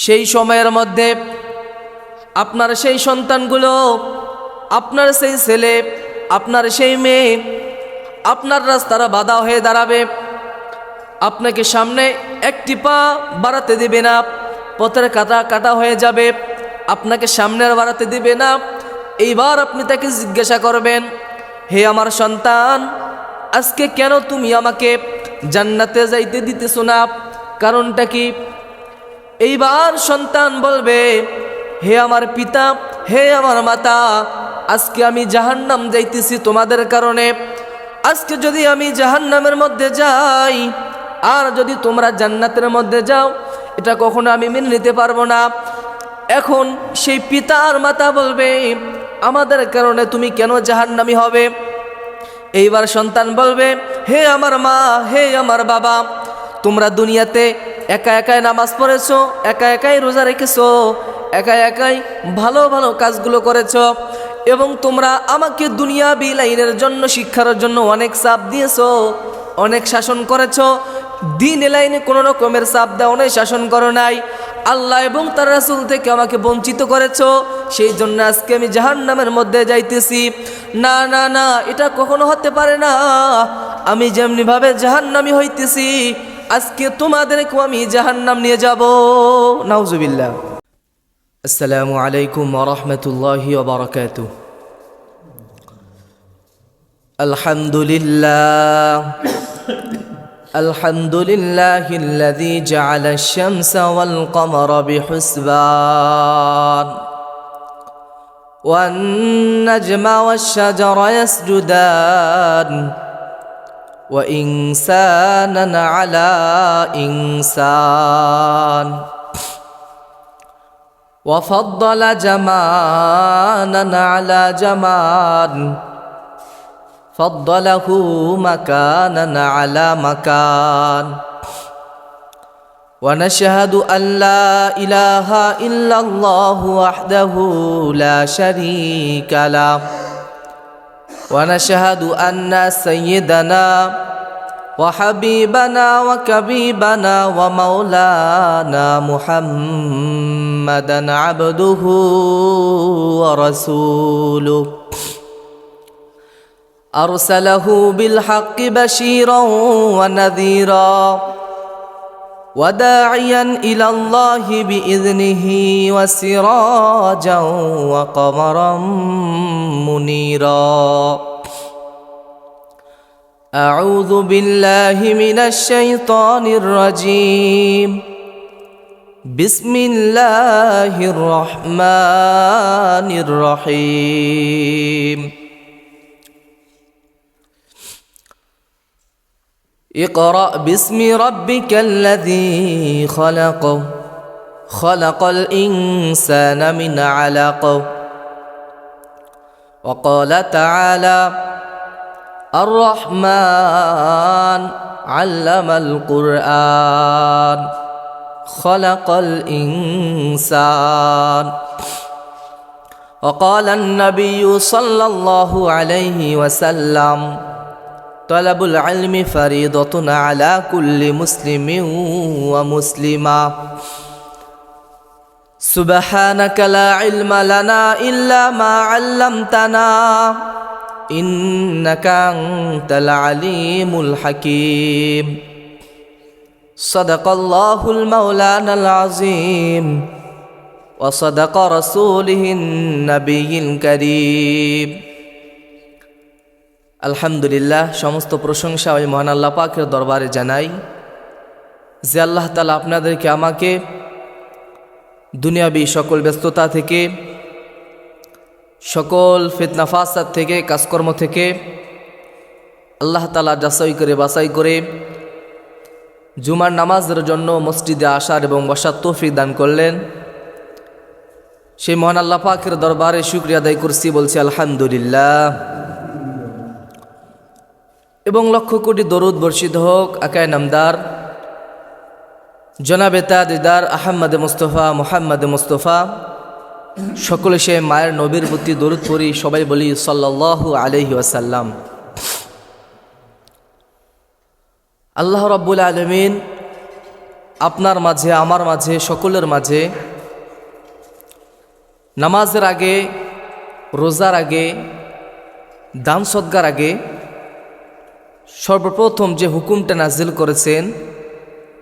সেই সময়ের মধ্যে আপনার সেই সন্তানগুলো, আপনার সেই ছেলে, আপনার সেই মেয়ে, আপনার রাস্তারা বাধা হয়ে দাঁড়াবে। আপনাকে সামনে একটি পা বাড়াতে দিবে না, পথের কাটা কাটা হয়ে যাবে। আপনাকে সামনের বাড়াতে দিবে না। এইবার আপনি তাকে জিজ্ঞাসা করবেন, হে আমার সন্তান, আজকে কেন তুমি আমাকে জান্নাতে যাইতে দিতেছো না? কারণটা কি? এইবার সন্তান বলবে, হে আমার পিতা, হে আমার মাতা, আজকে আমি জাহান্নাম যাইতেছি তোমাদের কারণে। আজকে যদি আমি জাহান্নামের মধ্যে যাই, আর যদি তোমরা জান্নাতের মধ্যে যাও, এটা কখনো আমি মেনে নিতে পারব না। এখন সেই পিতা আর মাতা বলবে, আমাদের কারণে তুমি কেন জাহান্নামি হবে? এইবার সন্তান বলবে, হে আমার মা, হে আমার বাবা, তোমরা দুনিয়াতে একা একাই নামাজ পড়েছো, একা একাই রোজা রেখেছো, একা একাই ভালো ভালো কাজগুলো করেছ এবং তোমরা আমাকে দুনিয়া লাইনের জন্য, শিক্ষার জন্য অনেক চাপ দিয়েছ, অনেক শাসন করেছ। দিন লাইনে কোনো রকমের চাপ দেওয়া নেই, শাসন করো নাই। আল্লাহ এবং তার রাসুল থেকে আমাকে বঞ্চিত করেছ, সেই জন্য আজকে আমি জাহান্নামের মধ্যে যাইতেছি। না না না, এটা কখনো হতে পারে না। আমি যেমনিভাবে জাহান্নামি হইতেছি আজকে তোমাদেরকেও আমি জাহান্নাম নিয়ে যাব নাউজুবিল্লাহ আসসালামু আলাইকুম ওরহমতুল্লাহি ওবরাকাতু আলহামদুলিল্লাহ الحمد لله الذي جعل الشمس والقمر بحسبان والنجم والشجر يسجدان وإنسانا على إنسان. وفضل جمانا على جمان فضله مكانا على مكان. ونشهد أن لا إله إلا الله وحده لا شريك له. ونشهد أن سيدنا وحبيبنا وكبيبنا ومولانا محمدا عبده ورسوله. أرسله بالحق بشيرا ونذيرا. وداعيا إلى الله بإذنه وسراجا وقمرا منيرا. أعوذ بالله من الشيطان الرجيم. بسم الله الرحمن الرحيم. اقرأ باسم ربك الذي خلق. خلق الإنسان من علق. وقال تعالى الرحمن علم القرآن. خلق الإنسان. وقال النبي صلى الله عليه وسلم طلب العلم فريضة على كل مسلم ومسلمة سبحانك لا علم لنا إلا ما علمتنا إنك أنت العليم الحكيم صدق الله المولانا العظيم وصدق رسوله النبي الكريم আলহামদুলিল্লাহ, সমস্ত প্রশংসা ওই মহান আল্লাহ পাকের দরবারে জানাই। যে আল্লাহ তালা আপনাদেরকে আমাকে দুনিয়াবি সকল ব্যস্ততা থেকে, সকল ফিতনাফাসাদ থেকে, কাজকর্ম থেকে আল্লাহ তালা যাচাই করে, বাছাই করে জুমার নামাজের জন্য মসজিদে আসার এবং বসার তৌফিক দান করলেন। সেই মহান আল্লাহ পাকের দরবারে শুক্রিয়া আদায় করছি, বলছি আলহামদুলিল্লাহ। লক্ষ কোটি দরুদ বর্ষিত হোক, আকায় নামদার। জনাবে দিদার আহম্মদে মুস্তফা, মোহাম্মদে মুস্তফা। সকলে সে মায়ের নবীর প্রতি দরুদ পড়ি, সবাই বলি সাল্লাহ আলহি আসাল্লাম আল্লাহ রব্বুল আলমিন আপনার মাঝে, আমার মাঝে, সকলের মাঝে নামাজের আগে, রোজার আগে, দান সদ্গার আগে সর্বপ্রথম যে হুকুমটা নাজিল করেছেন,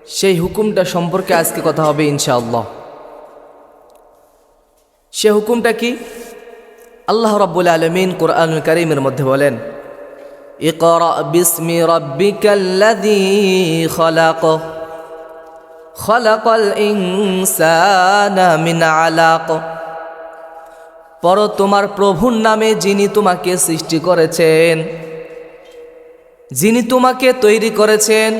সেই হুকুমটা সম্পর্কে আজকে কথা হবে ইনশাআল্লাহ। সে হুকুমটা কি? আল্লাহ রাব্বুল আলমিন কোরআন করিমের মধ্যে বলেন, ইকরা বিসমি রব্বিকাল্লাযী খলাক, খলাকাল ইনসানা মিন আলাক। পর তোমার প্রভুর নামে যিনি তোমাকে সৃষ্টি করেছেন যিনি তোমাকে তৈরি করেছেন,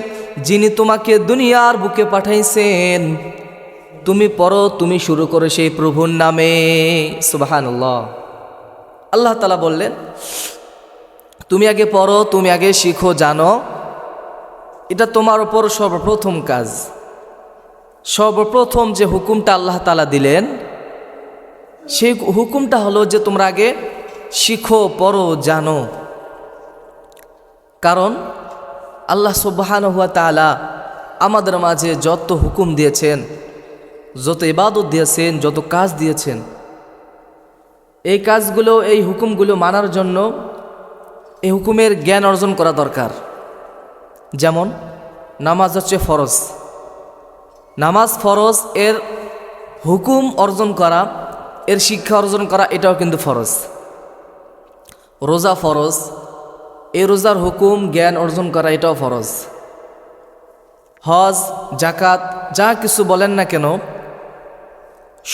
যিনি তোমাকে দুনিয়ার বুকে পাঠাইছেন, তুমি পড়ো, তুমি শুরু করো সেই প্রভুর নামে। সুবাহান্লাহ আল্লাহ তালা বললেন, তুমি আগে পড়ো, তুমি আগে শিখো, জানো। এটা তোমার ওপর সর্বপ্রথম কাজ। সর্বপ্রথম যে হুকুমটা আল্লাহ তালা দিলেন, সেই হুকুমটা হলো যে তোমরা আগে শিখো, পড়ো, জানো। কারণ আল্লাহ সুবাহান হুয়া তালা আমাদের মাঝে যত হুকুম দিয়েছেন, যত ইবাদত দিয়েছেন, যত কাজ দিয়েছেন, এই কাজগুলো, এই হুকুমগুলো মানার জন্য এই হুকুমের জ্ঞান অর্জন করা দরকার। যেমন নামাজ হচ্ছে ফরজ। নামাজ ফরজ, এর হুকুম অর্জন করা, এর শিক্ষা অর্জন করা, এটাও কিন্তু ফরজ। রোজা ফরজ এই রোজার হুকুম, জ্ঞান অর্জন করা এটাও ফরজ। হজ জাকাত যা কিছু বলেন না কেন,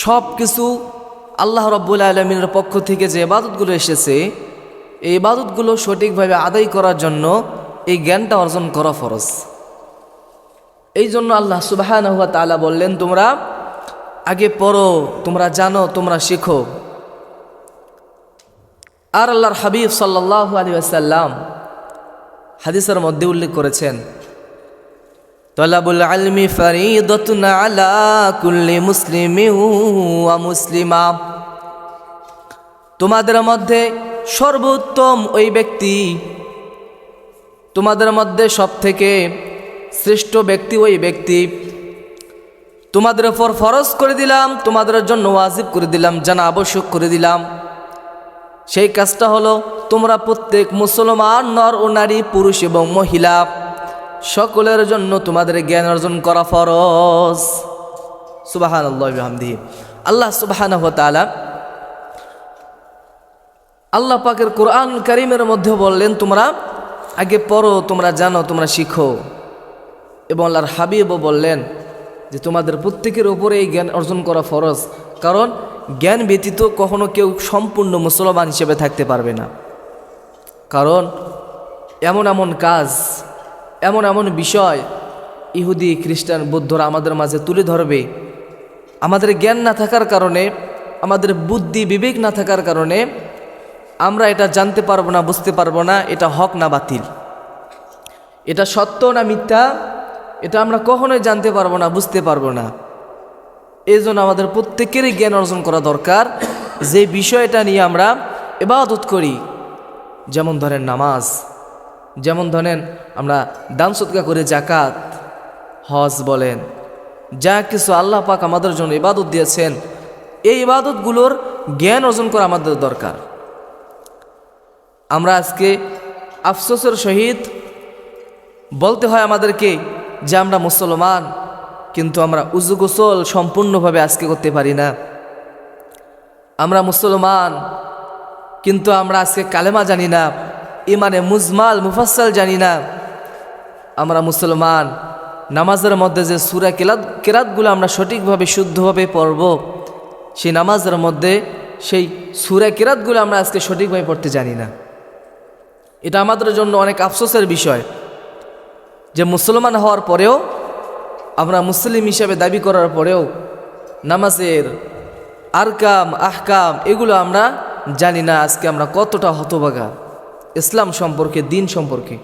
সব কিছু আল্লাহ রব্বুল আলমিনের পক্ষ থেকে যে ইবাদতগুলো এসেছে, এই ইবাদতগুলো সঠিকভাবে আদায় করার জন্য এই জ্ঞানটা অর্জন করা ফরজ। এই জন্য আল্লাহ সুবাহ তালা বললেন, তোমরা আগে পড়ো, তোমরা জানো, তোমরা শিখো। আর আল্লাহর হাবিব সাল্লাহ আলী আসাল্লাম হাদিসের মধ্যে উল্লেখ করেছেন, তলাবুল আলমি ফরিদতুন আলা কুল্লি মুসলিমি মুসলিমা। তোমাদের মধ্যে সর্বোত্তম ওই ব্যক্তি, তোমাদের মধ্যে সব থেকে শ্রেষ্ঠ ব্যক্তি ওই ব্যক্তি। তোমাদের ওপর ফরজ করে দিলাম, তোমাদের জন্য ওয়াজিব করে দিলাম জানা আবশ্যক করে দিলাম। সেই কাজটা হলো তোমরা প্রত্যেক মুসলমান নর ও নারী, পুরুষ এবং মহিলা, সকলের জন্য তোমাদের জ্ঞান অর্জন করা ফরজ। সুবাহান আল্লাহামদি আল্লাহ সুবাহান আল্লাহ পাকের কোরআন করিমের মধ্যে বললেন, তোমরা আগে পড়ো, তোমরা জানো, তোমরা শিখো। এবং আল্লাহর হাবিবও বললেন যে, তোমাদের প্রত্যেকের ওপরে এই জ্ঞান অর্জন করা ফরজ। কারণ জ্ঞান ব্যতীত কখনো কেউ সম্পূর্ণ মুসলমান হিসেবে থাকতে পারবে না। কারণ এমন এমন কাজ, এমন এমন বিষয় ইহুদি, খ্রিস্টান, বৌদ্ধরা আমাদের মাঝে তুলে ধরবে। আমাদের জ্ঞান না থাকার কারণে, আমাদের বুদ্ধি, বিবেক না থাকার কারণে আমরা এটা জানতে পারব না, বুঝতে পারব না, এটা হক না বাতিল। এটা সত্য না মিথ্যা, এটা আমরা কখনোই জানতে পারব না, বুঝতে পারব না। এই জন্য আমাদের প্রত্যেকেরই জ্ঞান অর্জন করা দরকার। যে বিষয়টা নিয়ে আমরা এবাদত করি, যেমন ধরেন নামাজ, যেমন ধরেন আমরা দান সৎকা করে জাকাত হজ বলেন, যা কিছু আল্লাহ পাক আমাদের জন্য ইবাদত দিয়েছেন, এই ইবাদতগুলোর জ্ঞান অর্জন করা আমাদের দরকার। আমরা আজকে আফসোসের সহিত বলতে হয় আমাদেরকে যে আমরা মুসলমান কিন্তু আমরা উজু গোসল সম্পূর্ণভাবে আজকে করতে পারি না। আমরা মুসলমান, কিন্তু আমরা আজকে কালেমা জানি না, ইমানে মুজমাল মুফাসাল জানি না। আমরা মুসলমান, নামাজের মধ্যে যে সুরা কেরাত কেরাতগুলো আমরা সঠিকভাবে, শুদ্ধভাবে পড়ব, সেই নামাজের মধ্যে সেই সুরা কেরাতগুলো আমরা আজকে সঠিকভাবে পড়তে জানি না। এটা আমাদের জন্য অনেক আফসোসের বিষয় যে মুসলমান হওয়ার পরেও আমরা মুসলিম হিসাবে দাবি করার পরেও নামাজের আরকাম, আহকাম, এগুলো আমরা জানি না আজকে আমরা কতটা হতবাগা ইসলাম সম্পর্কে, দিন সম্পর্কে।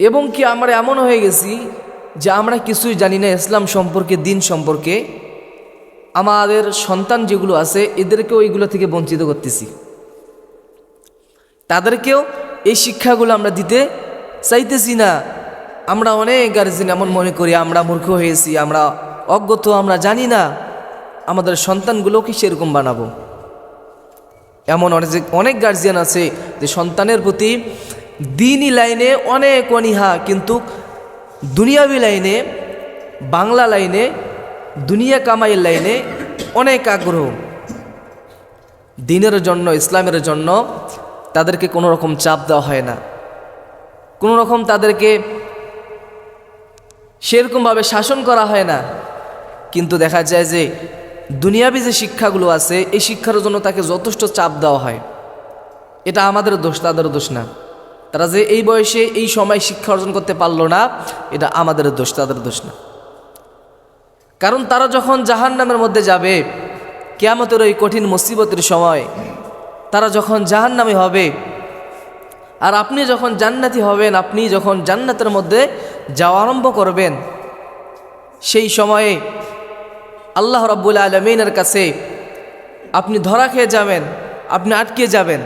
এবং কি আমরা এমন হয়ে গেছি যে আমরা কিছুই জানি না ইসলাম সম্পর্কে, দিন সম্পর্কে। আমাদের সন্তান যেগুলো আছে, এদেরকেও এইগুলো থেকে বঞ্চিত করতেছি। তাদেরকেও এই শিক্ষাগুলো আমরা দিতে চাইতেছি না। আমরা অনেক গার্জেন এমন মনে করি, আমরা মূর্খ হয়েছি, আমরা অজ্ঞত, আমরা জানি না আমাদের সন্তানগুলোকে সেরকম বানাবো। এমন অনেক অনেক গার্জিয়ান আছে যে সন্তানের প্রতি দিনই লাইনে অনেক অনীহা, কিন্তু দুনিয়াবি লাইনে, বাংলা লাইনে, দুনিয়া কামাইয়ের লাইনে অনেক আগ্রহ। দিনের জন্য, ইসলামের জন্য তাদেরকে কোনো রকম চাপ দেওয়া হয় না। কোনো রকম তাদেরকে সেরকমভাবে শাসন করা হয় না। কিন্তু দেখা যায় যে দুনিয়াবি যে শিক্ষাগুলো আছে, এই শিক্ষার জন্য তাকে যথেষ্ট চাপ দেওয়া হয়। এটা আমাদের দোষ, তাদের দোষ না। তারা যে এই বয়সে এই সময় শিক্ষা অর্জন করতে পারল না, এটা আমাদের দোষ, তাদের দোষ না। কারণ তারা যখন জাহান নামের মধ্যে যাবে, কেয়ামতের ওই কঠিন মুসিবতের সময়, তারা যখন জাহান নামে হবে, আর আপনি যখন জান্নাতি হবেন, আপনি যখন জান্নাতের মধ্যে যাওয়া আরম্ভ করবেন। সেই সময়ে আল্লাহ রব্বুল আলমিনের কাছে আপনি ধরা খেয়ে যাবেন, আপনি আটকে যাবেন।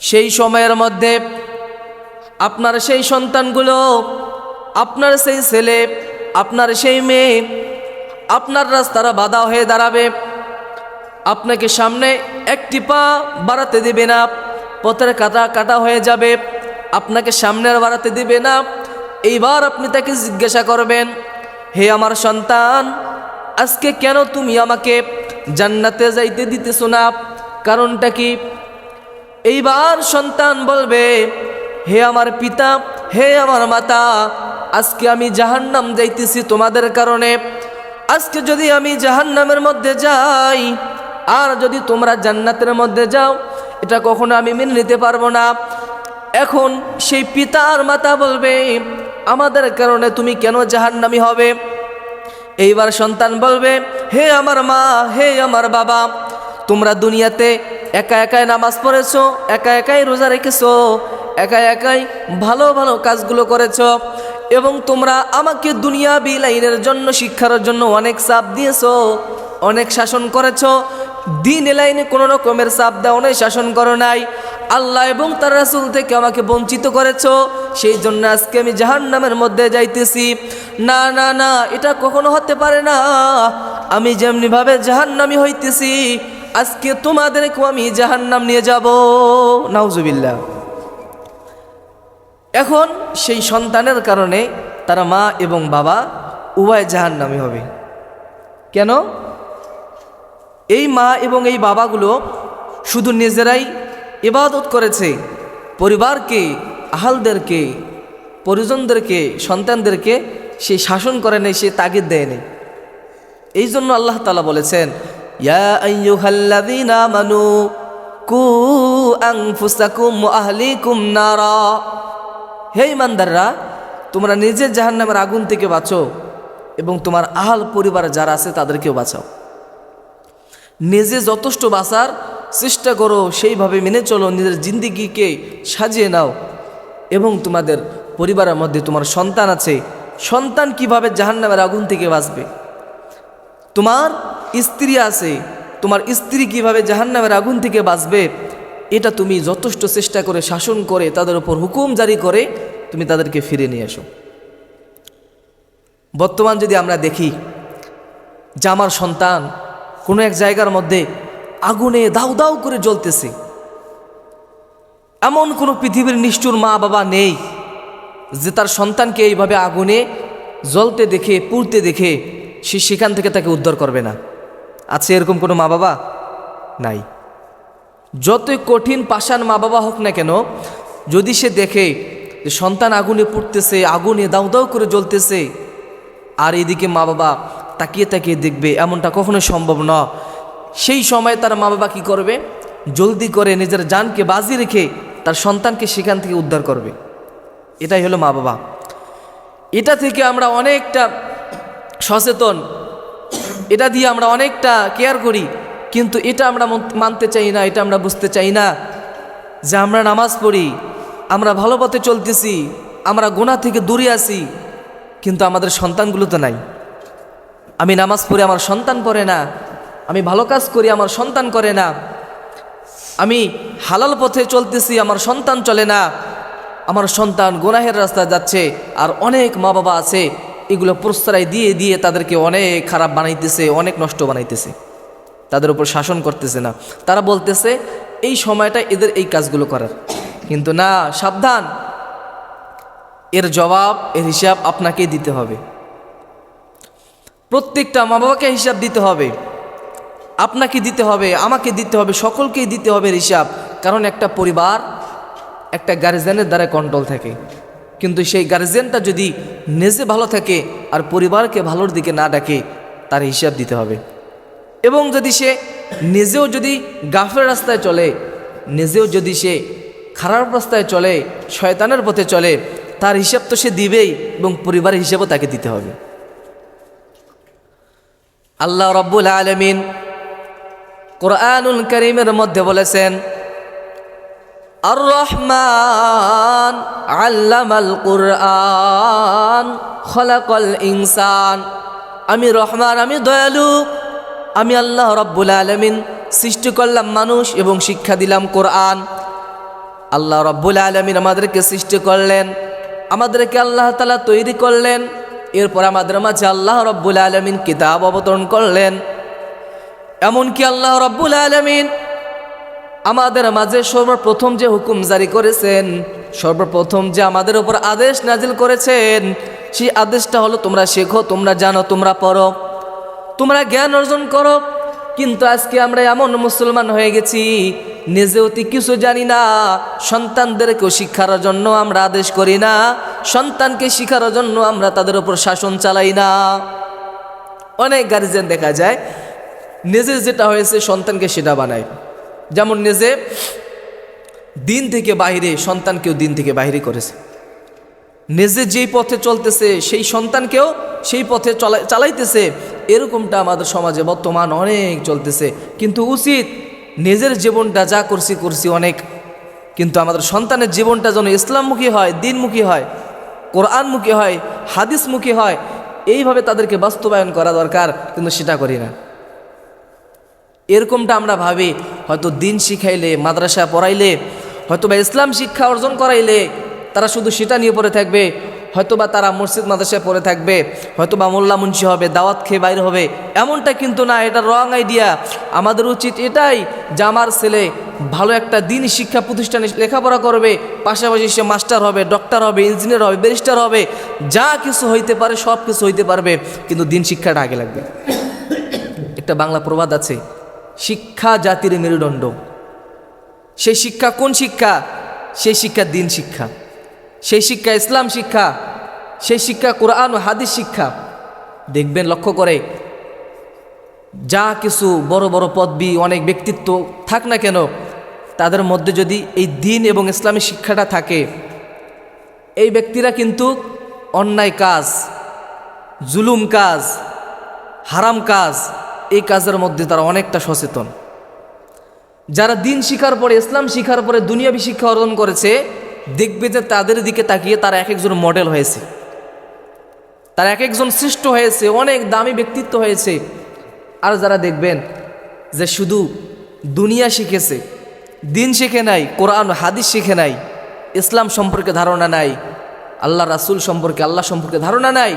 সেই সময়ের মধ্যে আপনার সেই সন্তানগুলো, আপনার সেই ছেলে, আপনার সেই মেয়ে, আপনার রাস্তারা বাধা হয়ে দাঁড়াবে। আপনাকে সামনে একটি পা বাড়াতে দেবে না, পথের কাটা কাটা হয়ে যাবে। আপনাকে সামনের বাড়াতে দিবে না। এইবার আপনি তাকে জিজ্ঞাসা করবেন, হে আমার সন্তান, আজকে কেন তুমি আমাকে জান্নাতে যাইতে দিতেছো না? কারণটা কি? এইবার সন্তান বলবে, হে আমার পিতা, হে আমার মাতা, আজকে আমি জাহান্নাম যাইতেছি তোমাদের কারণে। আজকে যদি আমি জাহান্নামের মধ্যে যাই, আর যদি তোমরা জান্নাতের মধ্যে যাও, এটা কখনো আমি মেনে নিতে পারব না। এখন সেই পিতা আর মাতা বলবে, আমাদের কারণে তুমি কেন জাহান্নামি হবে? এইবার সন্তান বলবে, হে আমার মা, হে আমার বাবা, তোমরা দুনিয়াতে একা একাই নামাজ পড়েছো, একা একাই রোজা রেখেছো, একা একাই ভালো ভালো কাজগুলো করেছ এবং তোমরা আমাকে দুনিয়া লাইনের জন্য, শিক্ষার জন্য অনেক চাপ দিয়েছ, অনেক শাসন করেছ। দিন এ লাইনে কোনো রকমের চাপ দেওয়া নাই, শাসন করো নাই। আল্লাহ এবং তার রাসুল থেকে আমাকে বঞ্চিত করেছ, সেই জন্য আজকে আমি জাহান নামের মধ্যে যাইতেছি। না না না, এটা কখনো হতে পারে না। আমি যেমনিভাবে জাহান্নামি হইতেছি, আজকে তোমাদেরকেও আমি জাহান্নাম নিয়ে যাব। নাউজুবিল্লাহ। এখন সেই সন্তানের কারণে তারা মা এবং বাবা উভয় জাহান্নামি হবে। কেন? এই মা এবং এই বাবাগুলো শুধু নিজেরাই ইবাদত করেছে পরিবারকে, আহালদেরকে, পরিজনদেরকে, সন্তানদেরকে সে শাসন করে নেই, সে তাগিদ দেয় নেই। এই জন্য আল্লাহ তালা বলেছেন নারা। হে ইমানদাররা তোমরা নিজের জাহান্নামের আগুন থেকে বাঁচো এবং তোমার আহাল পরিবার যারা আছে তাদেরকেও বাঁচাও। নিজে যথেষ্ট বাঁচার চেষ্টা করো সেইভাবে মেনে চলো, নিজের জিন্দিগিকে সাজিয়ে নাও। এবং তোমাদের পরিবারের মধ্যে তোমার সন্তান আছে, সন্তান কীভাবে জাহান্নামের আগুন থেকে বাঁচবে? তোমার স্ত্রী আছে, তোমার স্ত্রী কীভাবে জাহান্নামের আগুন থেকে বাঁচবে? এটা তুমি যথেষ্ট চেষ্টা করে, শাসন করে, তাদের উপর হুকুম জারি করে তুমি তাদেরকে ফিরে নিয়ে আসো বর্তমান যদি আমরা দেখি যে আমার সন্তান কোনো এক জায়গার মধ্যে আগুনে দাউ দাউ করে জ্বলতেছে। এমন কোনো পৃথিবীর নিষ্ঠুর মা বাবা নেই যে তার সন্তানকে এইভাবে আগুনে জ্বলতে দেখে, পুড়তে দেখে সে সেখান থেকে তাকে উদ্ধার করবে না। আছে এরকম কোনো মা বাবা নাই। যতই কঠিন পাষাণ মা বাবা হোক না কেন, যদি সে দেখে যে সন্তান আগুনে পুড়তেছে, আগুনে দাউ দাউ করে জ্বলতেছে, আর এদিকে মা বাবা তাকিয়ে তাকিয়ে দেখবে, এমনটা কখনো সম্ভব না সেই সময় তার মা বাবা কী করবে? জলদি করে নিজের জানকে বাজি রেখে তার সন্তানকে সেখান থেকে উদ্ধার করবে। এটাই হলো মা বাবা এটা থেকে আমরা অনেকটা সচেতন। এটা দিয়ে আমরা অনেকটা কেয়ার করি। কিন্তু এটা আমরা মানতে চাই না, এটা আমরা বুঝতে চাই না যে আমরা নামাজ পড়ি, আমরা ভালো পথে চলতেছি, আমরা গোনা থেকে দূরে আছি, কিন্তু আমাদের সন্তানগুলো তো নাই। আমি নামাজ পড়ি আমার সন্তান পড়ে না আমি ভালো কাজ করি, আমার সন্তান করে না। আমি হালাল পথে চলতেছি, আমার সন্তান চলে না। আমার সন্তান গোনাহের রাস্তায় যাচ্ছে, আর অনেক মা বাবা আছে, এগুলো প্রশ্রয় দিয়ে দিয়ে তাদেরকে অনেক খারাপ বানাইতেছে, অনেক নষ্ট বানাইতেছে। তাদের উপর শাসন করতেছে না। তারা বলতেছে, এই সময়টা এদের এই কাজগুলো করার। কিন্তু না, সাবধান। এর জবাব, এর হিসাব আপনাকেই দিতে হবে। প্রত্যেকটা মা বাবাকে হিসাব দিতে হবে। আপনাকে দিতে হবে, আমাকে দিতে হবে, সকলকেই দিতে হবে হিসাব। কারণ একটা পরিবার একটা গার্জেনের দ্বারা কন্ট্রোল থাকে। কিন্তু সেই গার্জেনটা যদি নিজে ভালো থাকে আর পরিবারকে ভালোর দিকে না ডাকে, তার হিসাব দিতে হবে। এবং যদি সে নিজেও যদি গাফের রাস্তায় চলে, নিজেও যদি সে খারাপ রাস্তায় চলে, শয়তানের পথে চলে, তার হিসাব তো সে দিবেই এবং পরিবারের হিসাবও তাকে দিতে হবে। আল্লাহ রব্বুল আলমিন কোরআনুল করিমের মধ্যে বলেছেন আর রহমান আল্লামাল কুরআন, খলাকল ইনসান। আমি রহমান, আমি দয়ালু, আমি আল্লাহ রব্বুল আলমিন। সৃষ্টি করলাম মানুষ এবং শিক্ষা দিলাম কোরআন। আল্লাহ রব্বুল আলমিন আমাদেরকে সৃষ্টি করলেন, আমাদেরকে আল্লাহ তালা তৈরি করলেন। এরপর আমাদের মাঝে আল্লাহ রব্বুল আলমিন কিতাব অবতরণ করলেন। এমনকি আল্লাহ রব্বুল আলমিন আমাদের মাঝে সর্বপ্রথম যে হুকুম জারি করেছেন, সর্বপ্রথম যে আমাদের উপর আদেশ নাজিল করেছেন, সেই আদেশটা হলো, তোমরা শেখো, তোমরা জানো, তোমরা পড়ো। তোমরা জ্ঞান অর্জন করো। কিন্তু আজকে আমরা এমন মুসলমান হয়ে গেছি, নিজে অতি কিছু জানি না, সন্তানদেরকেও শিক্ষার জন্য আমরা আদেশ করি না, সন্তানকে শিখার জন্য আমরা তাদের উপর শাসন চালাই না। অনেক গার্জেন দেখা যায় নিজে যেটা হয়েছে সন্তানকে সেটা বানায়। যেমন নিজে দিন থেকে বাইরে সন্তানকেও দিন থেকে বাইরে করেছে। নিজে যেই পথে চলতেছে, সেই সন্তানকেও সেই পথে চলা, চালাইতেছে, এরকমটা আমাদের সমাজে বর্তমান অনেক চলতেছে। কিন্তু উচিত নিজের জীবনটা যা করছি করছি অনেক। কিন্তু আমাদের সন্তানের জীবনটা যেন ইসলামমুখী হয়, দিনমুখী হয়, কোরআনমুখী হয়, হাদিসমুখী হয়, এইভাবে তাদেরকে বাস্তবায়ন করা দরকার, কিন্তু সেটা করি না। এরকমটা আমরা ভাবি। হয়তো দিন শিখাইলে, মাদ্রাসা পড়াইলে হয়তো বা ইসলাম শিক্ষা অর্জন করাইলে তারা শুধু সেটা নিয়ে পড়ে থাকবে, হয়তোবা তারা মসজিদ, মাদ্রাসায় পড়ে থাকবে, হয়তোবা মোল্লা মুন্সি হবে, দাওয়াত খেয়ে বাইর হবে, এমনটা কিন্তু না, এটা রং আইডিয়া আমাদের উচিত এটাই যে আমার ছেলে ভালো একটা দিন শিক্ষা প্রতিষ্ঠানে লেখাপড়া করবে, পাশাপাশি সে মাস্টার হবে ডক্টর হবে ইঞ্জিনিয়ার হবে ব্যারিস্টার হবে, যা কিছু হইতে পারে সব কিছু হইতে পারবে, কিন্তু দিন শিক্ষাটা আগে লাগবে। একটা বাংলা প্রবাদ আছে শিক্ষা জাতির মেরুদণ্ড। সেই শিক্ষা কোন শিক্ষা? সেই শিক্ষা দিন শিক্ষা। সেই শিক্ষা ইসলাম শিক্ষা। সেই শিক্ষা কোরআন ও হাদিস শিক্ষা। দেখবেন লক্ষ্য করে, যা কিছু বড় বড় পদবি, অনেক ব্যক্তিত্ব থাক না কেন, তাদের মধ্যে যদি এই দিন এবং ইসলামী শিক্ষাটা থাকে, এই ব্যক্তিরা কিন্তু অন্যায় কাজ, জুলুম কাজ, হারাম কাজ এই কাজের মধ্যে তারা অনেকটা সচেতন। যারা দিন শিখার পরে, ইসলাম শিখার পরে দুনিয়াবি শিক্ষা অর্জন করেছে, দেখবে যে তাদের দিকে তাকিয়ে তারা এক একজন মডেল হয়েছে। তারা এক একজন সৃষ্ট হয়েছে, অনেক দামি ব্যক্তিত্ব হয়েছে। আর যারা দেখবেন যে শুধু দুনিয়া শিখেছে, দিন শিখে নাই, কোরআন, হাদিস শিখে নাই, ইসলাম সম্পর্কে ধারণা নাই, আল্লাহ রাসুল সম্পর্কে, আল্লাহ সম্পর্কে ধারণা নাই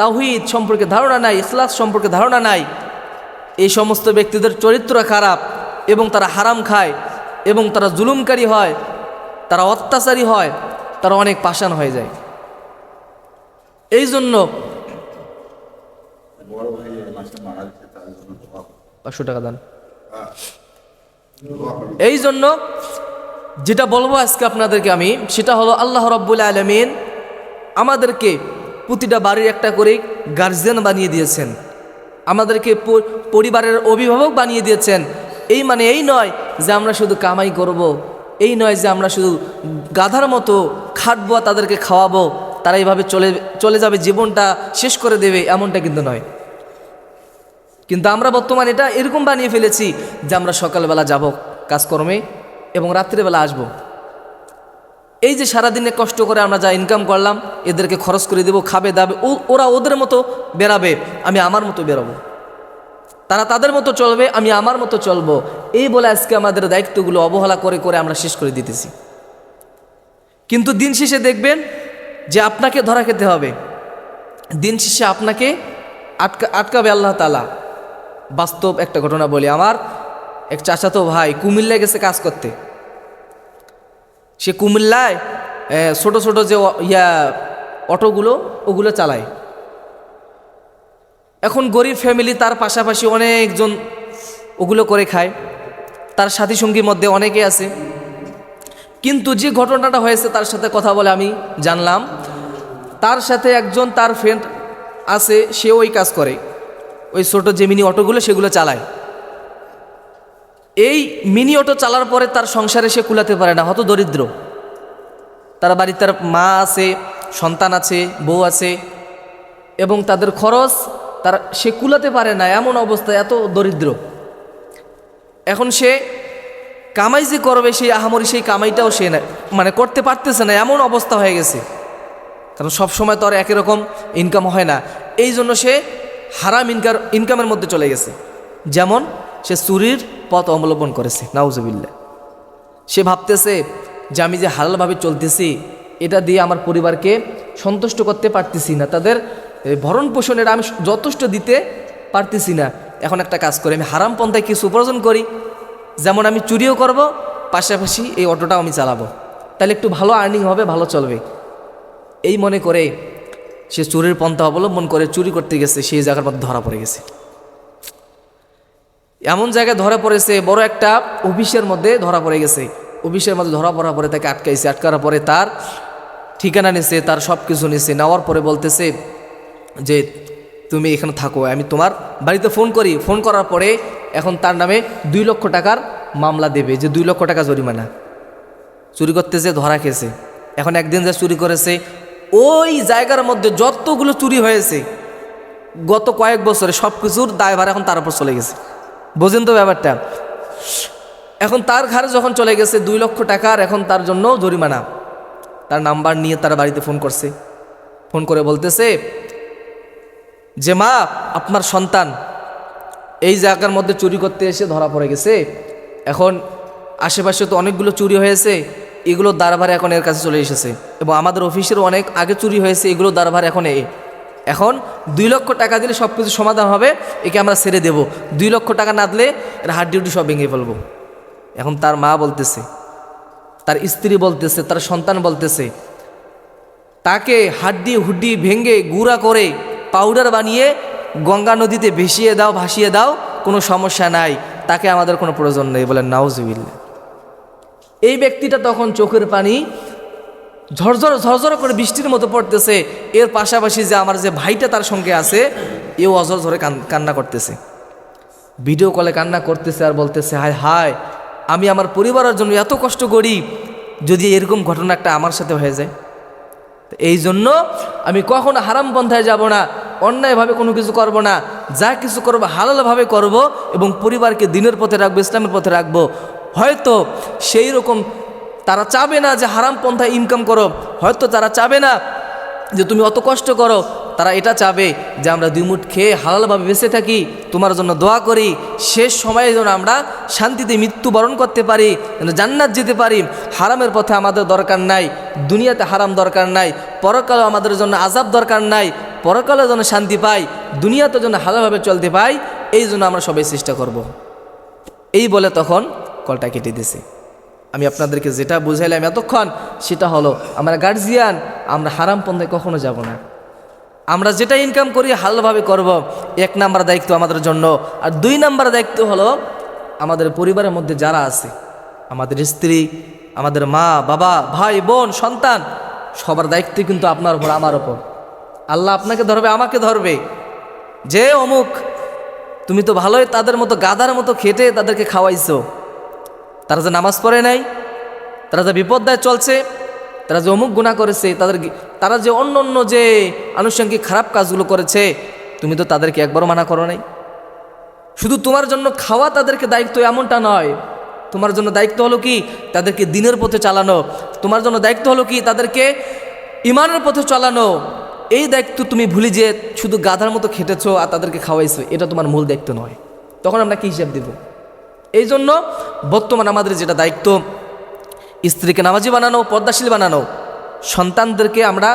তাহিদ সম্পর্কে ধারণা নাই, ইখলাস সম্পর্কে ধারণা নাই এই সমস্ত ব্যক্তিদের চরিত্র খারাপ এবং তারা হারাম খায় এবং তারা জুলুমকারী হয় তারা অত্যাচারী হয় তারা অনেক পাষাণ হয়ে যায়। এই জন্য। পাঁচশো টাকা দান। এই জন্য যেটা বলব আজকে আপনাদেরকে আমি সেটা হলো আল্লাহ রব্বুল আলমিন আমাদেরকে প্রতিটা বাড়ির একটা করে গার্জিয়ান বানিয়ে দিয়েছেন। আমাদেরকে পরিবারের অভিভাবক বানিয়ে দিয়েছেন এই মানে এই নয় যে আমরা শুধু কামাই করব। এই নয় যে আমরা শুধু গাধার মতো খাটবো, তাদেরকে খাওয়াবো তারা এইভাবে চলে চলে যাবে, জীবনটা শেষ করে দেবে, এমনটা কিন্তু নয় কিন্তু আমরা বর্তমান এটা এরকম বানিয়ে ফেলেছি যে আমরা সকালবেলা যাব কাজকর্মে এবং রাত্রিবেলা আসব। এই যে সারাদিনে কষ্ট করে আমরা যা ইনকাম করলাম, এদেরকে খরচ করে দেবো, খাবে, দাবে ওরা ওদের মতো বেরাবে আমি আমার মতো বেরোবো। তারা তাদের মতো চলবে, আমি আমার মতো চলবো। এই বলে আজকে আমাদের দায়িত্বগুলো অবহেলা করে করে আমরা শেষ করে দিতেছি। কিন্তু দিন শেষে দেখবেন যে আপনাকে ধরা খেতে হবে। দিন শেষে আপনাকে আটকা, আটকাবে আল্লাহ তালা বাস্তব একটা ঘটনা বলি আমার। এক চাচাতো ভাই কুমিল্লায় গেছে কাজ করতে। সে কুমিল্লায় ছোট ছোট যে ইয়া, অটোগুলো, ওগুলো চালায়। এখন গরিব ফ্যামিলি তার পাশাপাশি অনেকজন ওগুলো করে খায়। তার সাথী সঙ্গীর মধ্যে অনেকে আছে। কিন্তু যে ঘটনাটা হয়েছে তার সাথে কথা বলে আমি জানলাম। তার সাথে একজন তার ফ্রেন্ড আছে সে ওই কাজ করে। ওই ছোটো যে মিনি অটোগুলো, সেগুলো চালায়। এই মিনি অটো চালার পরে তার সংসারে সে কুলাতে পারে না, হত দরিদ্র। তার বাড়িতে তার মা আছে, সন্তান আছে, বউ আছে, এবং তাদের খরচ তার, সে কুলাতে পারে না, এমন অবস্থা এত দরিদ্র। এখন সে কামাই যে করবে, সেই আহামরি, সেই কামাইটাও সে না মানে করতে পারতেছে না, এমন অবস্থা হয়ে গেছে। কারণ সব সময় তো আর একই রকম ইনকাম হয় না। এই জন্য সে হারাম ইনকার ইনকামের মধ্যে চলে গেছে। যেমন সে চুরির পথ অবলম্বন করেছে নাউজবিল্লা সে ভাবতেছে যে আমি যে হালালভাবে চলতেছি, এটা দিয়ে আমার পরিবারকে সন্তুষ্ট করতে পারতেছি না। তাদের ভরণ পোষণের আমি যথেষ্ট দিতে পারতেছি না। এখন একটা কাজ করি, আমি হারাম পন্থায় কিছু উপার্জন করি, যেমন আমি চুরিও করব, পাশাপাশি এই অটোটাও আমি চালাবো। তাহলে একটু ভালো আর্নিং হবে, ভালো চলবে। এই মনে করে সে চুরির পন্থা অবলম্বন করে চুরি করতে গেছে, সেই জায়গার মধ্যে ধরা পড়ে গেছে। এমন জায়গায় ধরা পড়েছে, বড় একটা অফিসের মধ্যে ধরা পড়ে গেছে। অফিসের মধ্যে ধরা পড়ার পরে তাকে আটকাইছে। আটকার পরে তার ঠিকানা নিছে, তার সব কিছু নিছে। নেওয়ার পরে বলতেছে যে, তুমি এখানে থাকো, আমি তোমার বাড়িতে ফোন করি। ফোন করার পরে এখন তার নামে দুই লক্ষ টাকার মামলা দেবে, যে দুই লক্ষ টাকা জরিমানা। চুরি করতেছে, ধরা খেয়েছে। এখন একদিন যে চুরি করেছে, ওই জায়গার মধ্যে যতগুলো চুরি হয়েছে, গত কয়েক বছরে সব কিছুর দায়ভার এখন তার উপর চলে গেছে। বোঝেন তো ব্যাপারটা। এখন তার ঘরে যখন চলে গেছে, দুই লক্ষ টাকার এখন তার জন্য জরিমানা। তার নাম্বার নিয়ে তার বাড়িতে ফোন করছে। ফোন করে বলতেছে, যে মা, আপনার সন্তান এই জায়গার মধ্যে চুরি করতে এসে ধরা পড়ে গেছে। এখন আশেপাশে তো অনেকগুলো চুরি হয়েছে, এগুলো দারভার এখন এর কাছে চলে এসেছে এবং আমাদের অফিসেরও অনেক আগে চুরি হয়েছে, এগুলো দারভার এখন এ এখন দুই লক্ষ টাকা দিলে সব কিছু সমাধান হবে, একে আমরা ছেড়ে দেব। দুই লক্ষ টাকা না দিলে এর হাত ডিউটি সব ভেঙে ফেলব। এখন তার মা বলতেছে, তার স্ত্রী বলতেছে, তার সন্তান বলতেছে, তাকে হাড্ডি হুড্ডি ভেঙে গুঁড়া করে পাউডার বানিয়ে গঙ্গা নদীতে ভেসিয়ে দাও, ভাসিয়ে দাও, কোনো সমস্যা নাই। তাকে আমাদের কোনো প্রয়োজন নেই বলেন নাউজুবিল্লা এই ব্যক্তিটা তখন চোখের পানি ঝরঝর ঝরঝর করে বৃষ্টির মতো পড়তেছে। এর পাশাপাশি যে আমার যে ভাইটা তার সঙ্গে আছে, এও অঝর ঝরে কান- কান্না করতেছে। ভিডিও কলে কান্না করতেছে আর বলতেছে, হায় হায়, আমি আমার পরিবারের জন্য এত কষ্ট করি, যদি এরকম ঘটনা একটা আমার সাথে হয়ে যায়। এই জন্য আমি কখনো হারাম পন্থায় যাব না, অন্যায়ভাবে কোনো কিছু করব না, যা কিছু করব, হালালভাবে করব এবং পরিবারকে দিনের পথে রাখব, ইসলামের পথে রাখব। হয়তো সেই রকম তারা চাবে না যে হারাম পন্থায় ইনকাম করো। হয়তো তারা চাবে না যে তুমি অত কষ্ট করো। তারা এটা চাবে যে আমরা দুই মুঠ খেয়ে হালালভাবে বেঁচে থাকি, তোমার জন্য দোয়া করি। শেষ সময়ে যেন আমরা শান্তিতে মৃত্যুবরণ করতে পারি, যেন জান্নাত যেতে পারি। হারামের পথে আমাদের দরকার নাই, দুনিয়াতে হারাম দরকার নাই পরকালে আমাদের জন্য আজাব দরকার নাই পরকালে যেন শান্তি পাই দুনিয়াতে যেন হালালভাবে চলতে পাই, এই জন্য আমরা সবাই চেষ্টা করব। এই বলে তখন কলটা কেটে দিছে আমি আপনাদেরকে যেটা বুঝাইলাম এতক্ষণ, সেটা হলো, আমরা গার্জিয়ান আমরা হারাম পন্থায় কখনো যাব না। আমরা যেটা ইনকাম করি, হালভাবে করব। এক নাম্বার দায়িত্ব আমাদের জন্য। আর দুই নাম্বার দায়িত্ব হলো, আমাদের পরিবারের মধ্যে যারা আছে, আমাদের স্ত্রী, আমাদের মা, বাবা, ভাই, বোন, সন্তান, সবার দায়িত্ব কিন্তু আপনার উপর, আমার ওপর আল্লাহ আপনাকে ধরবে, আমাকে ধরবে। যে অমুক, তুমি তো ভালোই তাদের মতো গাদার মতো খেটে তাদেরকে খাওয়াইছো। তারা যে নামাজ পড়ে নাই, তারা যে বিপদ্দায় চলছে, তারা যে অমুক গুণা করেছে, তাদের তারা যে অন্য অন্য যে আনুষঙ্গিক খারাপ কাজগুলো করেছে, তুমি তো তাদেরকে একবারও মানা করো নাই। শুধু তোমার জন্য খাওয়া তাদেরকে দায়িত্ব এমনটা নয়, তোমার জন্য দায়িত্ব হলো কি? তাদেরকে দিনের পথে চালানো। তোমার জন্য দায়িত্ব হলো কি? তাদেরকে ইমানের পথে চালানো। এই দায়িত্ব তুমি ভুলে যে শুধু গাধার মতো খেটেছো আর তাদেরকে খাওয়াইছো, এটা তোমার মূল দায়িত্ব নয়। তখন আমরা কি হিসাব দেব? এই জন্য বর্তমান আমাদের যেটা দায়িত্ব, স্ত্রীকে নামাজি বানানো, পর্দাশীল বানানো, সন্তানদেরকে আমরা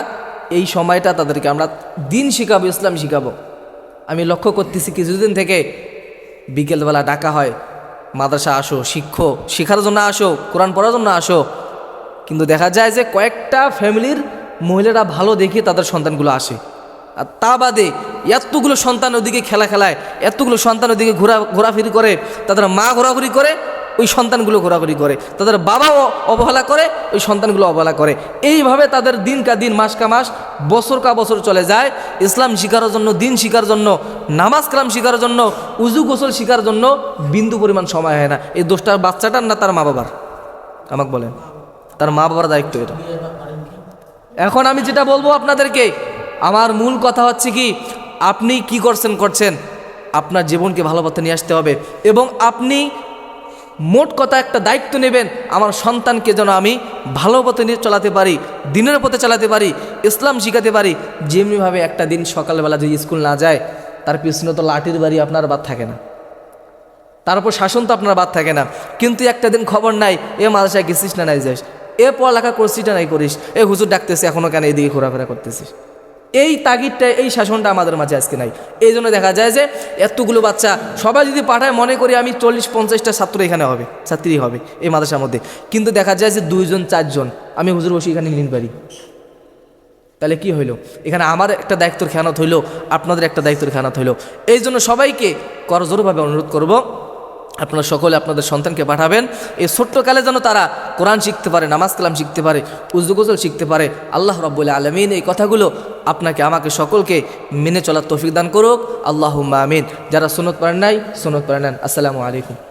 এই সময়টা তাদেরকে আমরা দিন শিখাবো, ইসলাম শিখাবো। আমি লক্ষ্য করতেছি কিছুদিন থেকে বিকেলবেলা ডাকা হয়, মাদ্রাসা আসো, শিক্ষো, শেখার জন্য আসো, কোরআন পড়ার জন্য আসো। কিন্তু দেখা যায় যে কয়েকটা ফ্যামিলির মহিলারা ভালো দেখে তাদের সন্তানগুলো আসে। আর তা বাদে এতগুলো সন্তান ওদিকে খেলা খেলায়, এতগুলো সন্তান ওদিকে ঘোরা, ঘোরাফিরি করে, তাদের মা ঘোরাঘুরি করে, ওই সন্তানগুলো ঘোরাঘুরি করে, তাদের বাবাও অবহেলা করে, ওই সন্তানগুলো অবহেলা করে। এইভাবে তাদের দিন কা দিন, মাস কা মাস, বছর কা বছর চলে যায়। ইসলাম শিকারের জন্য, দিন শিকার জন্য, নামাজ কালাম শিকার জন্য, উজু গোসল শিকার জন্য বিন্দু পরিমাণ সময় হয় না। এই দোষটার বাচ্চাটার না তার মা বাবার আমাকে বলেন। তার মা বাবার দায়িত্ব এটা। এখন আমি যেটা বলব আপনাদেরকে, আমার মূল কথা হচ্ছে কি আপনি কি করছেন করছেন? আপনার জীবনকে ভালো পথে নিয়ে আসতে হবে। এবং আপনি মোট কথা একটা দায়িত্ব নেবেন, আমার সন্তানকে যেন আমি ভালো পথে নিয়ে চলাতে পারি, দিনের পথে চালাতে পারি, ইসলাম শিখাতে পারি। যেমনিভাবে একটা দিন সকালবেলা যদি স্কুল না যায়, তার পিছনে তো লাঠির বাড়ি আপনার বাদ থাকে না। তারপর শাসন তো আপনার বাদ থাকে না। কিন্তু একটা দিন খবর নাই, এ মাদ্রাসায় গেছিস না নাই যাস? এ পড়ালেখা করছিস না নাই করিস? এ হুজুর ডাকতেছে এখনও কেন এদিকে ঘোরাফেরা করতেছিস? এই তাগিদটা, এই শাসনটা আমাদের মাঝে আজকে নাই। এই জন্য দেখা যায় যে এতগুলো বাচ্চা, সবাই যদি পাঠায়, মনে করি আমি চল্লিশ, পঞ্চাশটা ছাত্র এখানে হবে, ছাত্রী হবে এই মাদ্রাসার মধ্যে। কিন্তু দেখা যায় যে দুইজন, চারজন, আমি হুজুর বসে এখানে নিন পারি। তাহলে কি হইল? এখানে আমার একটা দায়িত্বর খেয়ানত হইল, আপনাদের একটা দায়িত্বর খেয়ানত হইল। এই জন্য সবাইকে করজোরভাবে অনুরোধ করব আপনারা সকলে আপনাদের সন্তানকে পাঠাবেন। এই ছোট্টকালে যেন তারা কোরআন শিখতে পারে, নামাজ কালাম শিখতে পারে, উজু গোজল শিখতে পারে, আল্লাহ রব্বুল আলমিন এই কথাগুলো আপনাকে, আমাকে সকলকে মেনে চলার তৌফিক দান করুক। আল্লাহ আমিন। যারা সুনত পারেন নাই সুনত পারেন আসসালামু আলাইকুম।